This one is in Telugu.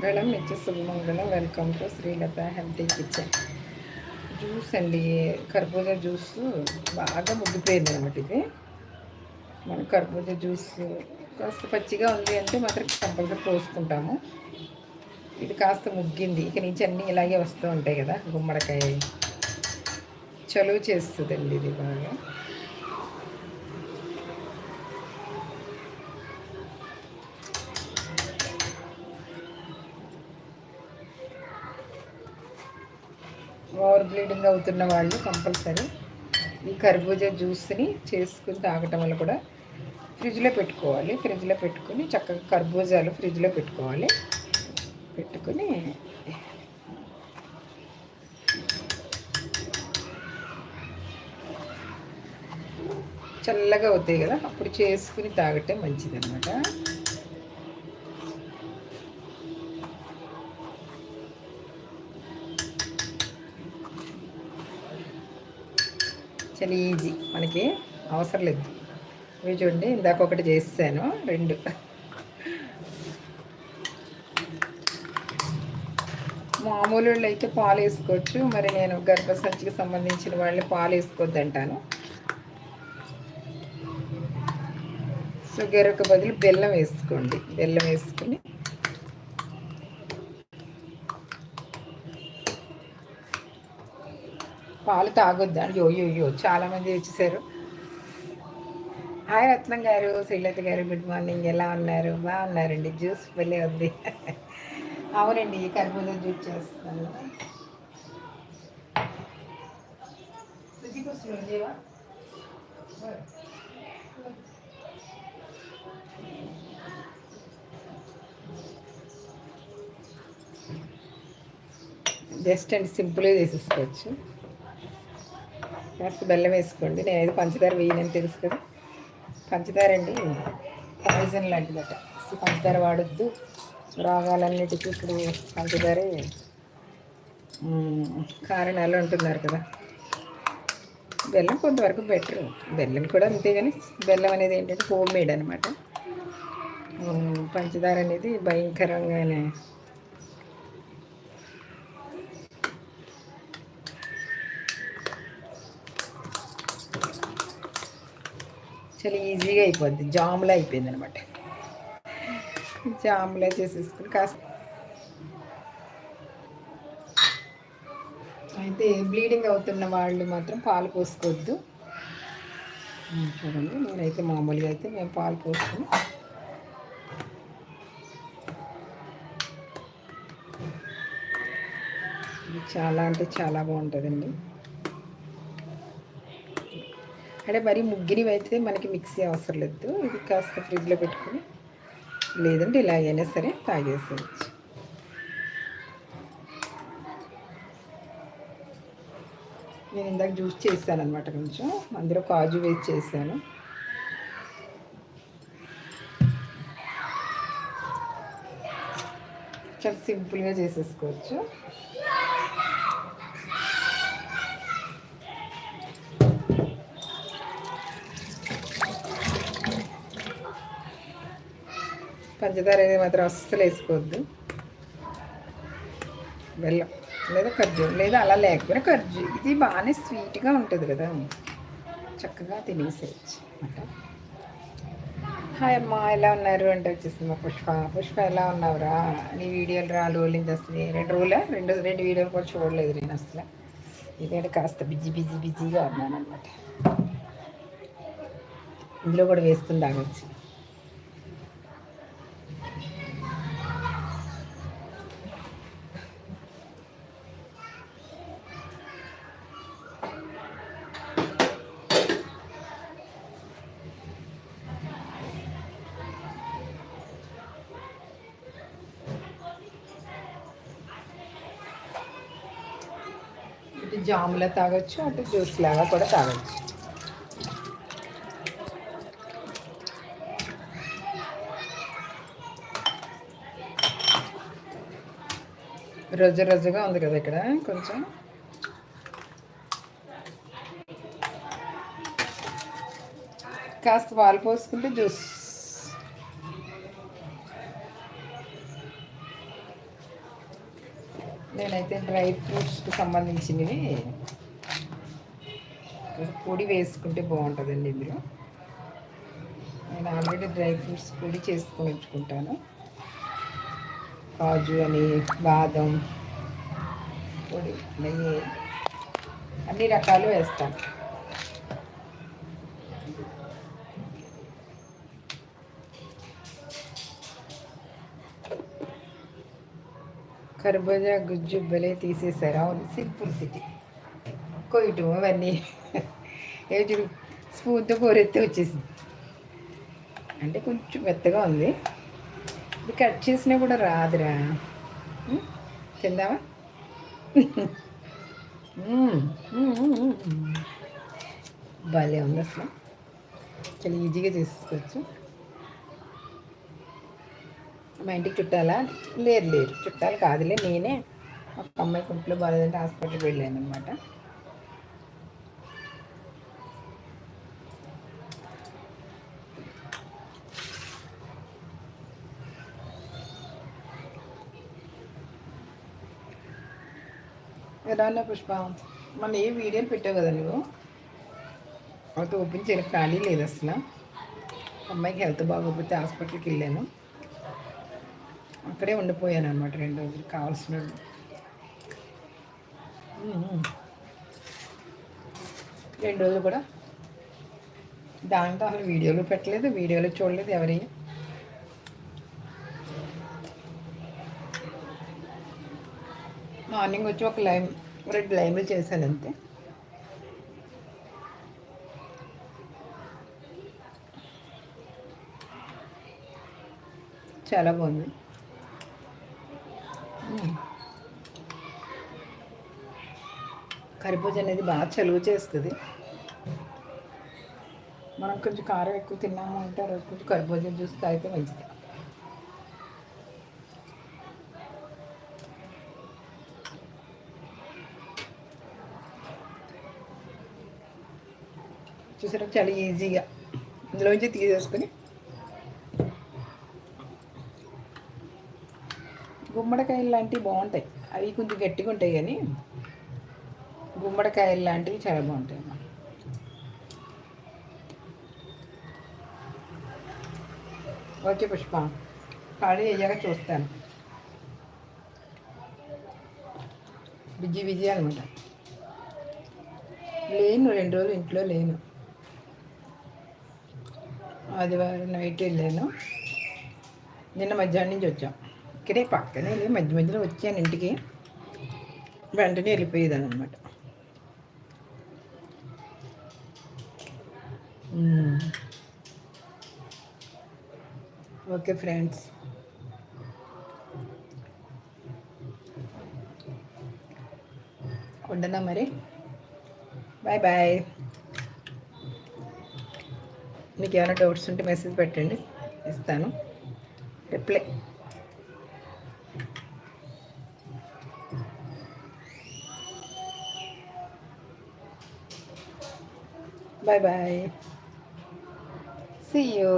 మంగళం నిత్య శుభమంగళం. Welcome to Srilatha healthy kitchen juice అండి. కర్బూజా జ్యూస్ బాగా ముగ్గిపోయింది అనమాట ఇది. మనం కర్బూజా జ్యూస్ కాస్త పచ్చిగా ఉంది అంటే మాత్రం కంపల్సరీ పోసుకుంటాము ఇది కాస్త ముగ్గింది. ఇక నుంచి అన్నీ ఇలాగే వస్తూ ఉంటాయి కదా గుమ్మడికాయ. చలువ చేస్తుందండి ఇది బాగా. బ్లీడింగ్ అవుతున్న వాళ్ళు కంపల్సరీ ఈ కర్బూజా జ్యూస్ని చేసుకుని తాగటం వల్ల కూడా ఫ్రిడ్జ్లో పెట్టుకోవాలి. ఫ్రిడ్జ్లో పెట్టుకుని చక్కగా కర్బూజాలు ఫ్రిడ్జ్లో పెట్టుకోవాలి. పెట్టుకుని చల్లగా అవుతాయి కదా అప్పుడు చేసుకుని తాగటం మంచిది చాలా ఈజీ. మనకి అవసరం లేదు. ఇవి చూడండి ఇందాక ఒకటి చేసాను రెండు. మామూలు అయితే పాలు వేసుకోవచ్చు. మరి నేను గర్భసంచికి సంబంధించిన వాళ్ళని పాలు వేసుకోవద్దంటాను షుగర్కి బదులు బెల్లం వేసుకోండి. బెల్లం వేసుకుని పాలు తాగొద్దు అని యో చాలామంది వచ్చేసారు. హాయ్ రత్నం గారు శ్రీలత గారు గుడ్ మార్నింగ్. ఎలా ఉన్నారు? బాగున్నారండి. జ్యూస్ వెళ్ళే ఉంది. అవునండి కర్బూజా జ్యూస్ చేస్తాను జస్ట్ అండ్ సింపుల్గా చేసేసుకోవచ్చు. కాస్త బెల్లం వేసుకోండి. నేను పంచదార వేయనని తెలుసు కదా. పంచదార అండి పాయిజన్ లాంటిదట. పంచదార వాడొద్దు. రోగాలన్నిటికీ ఇప్పుడు పంచదారే కారణాలు అంటున్నారు కదా. బెల్లం కొంతవరకు బెటర్. బెల్లం కూడా అంతే కానీ బెల్లం అనేది ఏంటంటే హోమ్ మేడ్ అనమాట పంచదార అనేది భయంకరంగానే చాలా ఈజీగా అయిపోద్ది. జామ్లా అయిపోయింది అనమాట జామ్లా చేసేసుకుని కాస్త అయితే బ్లీడింగ్ అవుతున్న వాళ్ళు మాత్రం పాలు పోసుకోవద్దు. చూడండి నేనైతే మామూలుగా అయితే మేము పాలు పోసుకుని చాలా అంటే చాలా బాగుంటుందండి. అంటే మరి ముగ్గినవి అయితే మనకి మిక్సీ అవసరం లేదు. ఇది కాస్త ఫ్రిడ్జ్లో పెట్టుకుని లేదంటే ఇలాగైనా సరే తాగేసేయచ్చు. నేను ఇందాక జ్యూస్ చేశాను అనమాట కొంచెం. అందులో కాజు వేసి చేశాను. చాలా సింపుల్గా చేసేసుకోవచ్చు. పంచదార అనేది మాత్రం అస్సలు వేసుకోవద్దు. బెల్లం లేదా ఖర్జూరం లేదా అలా లేకపోయినా ఖర్జూ ఇది బాగానే స్వీట్గా ఉంటుంది కదా. చక్కగా తినేసేయచ్చు అనమాట హాయ్ అమ్మ ఎలా ఉన్నారు? అంటే వచ్చేసింది మా పుష్ప. పుష్ప ఎలా ఉన్నావురా? నీ వీడియోలు రా రోలింగ్ వస్తుంది రెండు రోజులే రెండు రెండు వీడియోలు కూడా చూడలేదు నేను అసలు. ఇదేంటి కాస్త బిజీ బిజీ బిజీగా ఉన్నాను అనమాట ఇందులో కూడా వేసుకుని తాగొచ్చు. జాములా తాగొచ్చు అటు జ్యూస్ లాగా కూడా తాగొచ్చు. రొజ్జు రొజ్జుగా ఉంది కదా ఇక్కడ కొంచెం. కాస్త పాలు పోసుకుంటే జ్యూస్ నేనైతే డ్రై ఫ్రూట్స్కి సంబంధించినవి పొడి వేసుకుంటే బాగుంటుందండి ఇందులో. నేను ఆల్రెడీ డ్రై ఫ్రూట్స్ పొడి చేసుకొని ఉంచుకుంటాను. కాజు అని బాదం పొడి నెయ్యి అన్ని రకాలు వేస్తాను. కర్బూజా గుజ్జు బలే తీసేసారు అవును సింపుల్ సిటీ. కొయ్యటం అవన్నీ. ఏది స్పూన్తో కూరెత్తే వచ్చేసింది. అంటే కొంచెం మెత్తగా ఉంది. ఇది కట్ చేసినా కూడా రాదురా. తిందామా? భలే ఉంది అసలు. చాలా ఈజీగా చేసుకోవచ్చు మా ఇంటికి చుట్టాలా? లేరు లేరు చుట్టాలు కాదులే నేనే. ఒక అమ్మాయి కుంట్లో బాగాలేదంటే హాస్పిటల్కి వెళ్ళాను అనమాట ఎలా పుష్ప? మన ఏ వీడియోలు పెట్టావు కదా నువ్వు? అయితే ఓపెన్ చేయడానికి ఖాళీ లేదు అసలు. అమ్మాయికి హెల్త్ బాగోకపోతే హాస్పిటల్కి వెళ్ళాను. అక్కడే ఉండిపోయాను అనమాట రెండు రోజులు కావాల్సిన రెండు రోజులు కూడా. దాంట్లో అసలు వీడియోలు పెట్టలేదు వీడియోలు చూడలేదు ఎవరి. మార్నింగ్ వచ్చి ఒక లైమ్ రెండు లైమ్లు చేశాను అంతే. చాలా బాగుంది. కరిపూజ అనేది బాగా చలువ చేస్తుంది. మనం కొంచెం కారం ఎక్కువ తిన్నాము అంటే రోజు కొంచెం కరిపూజ జ్యూస్ తాగితే మంచిది. చూసారా చాలా ఈజీగా. ఇందులోంచి తీసేసుకొని గుమ్మడికాయలు లాంటివి బాగుంటాయి. అవి కొంచెం గట్టిగా ఉంటాయి కానీ గుమ్మడికాయలు లాంటివి చాలా బాగుంటాయి అన్నమాట ఓకే పుష్ప ఖాళీ అయ్యాక చూస్తాను. బిజీ బిజీ అనమాట. లేను రెండు రోజులు ఇంట్లో లేను. ఆదివారం నైట్ వెళ్ళాను. నిన్న మధ్యాహ్నం నుంచి వచ్చాం. ఇక్కడే పక్కనే మధ్య మధ్యలో వచ్చాను ఇంటికి. వెంటనే వెళ్ళిపోయేదాన్ని అనమాట ఓకే ఫ్రెండ్స్ ఉండనా మరి. బాయ్ బాయ్ మీకు ఏమైనా డౌట్స్ ఉంటే మెసేజ్ పెట్టండి. ఇస్తాను. Reply bye bye see you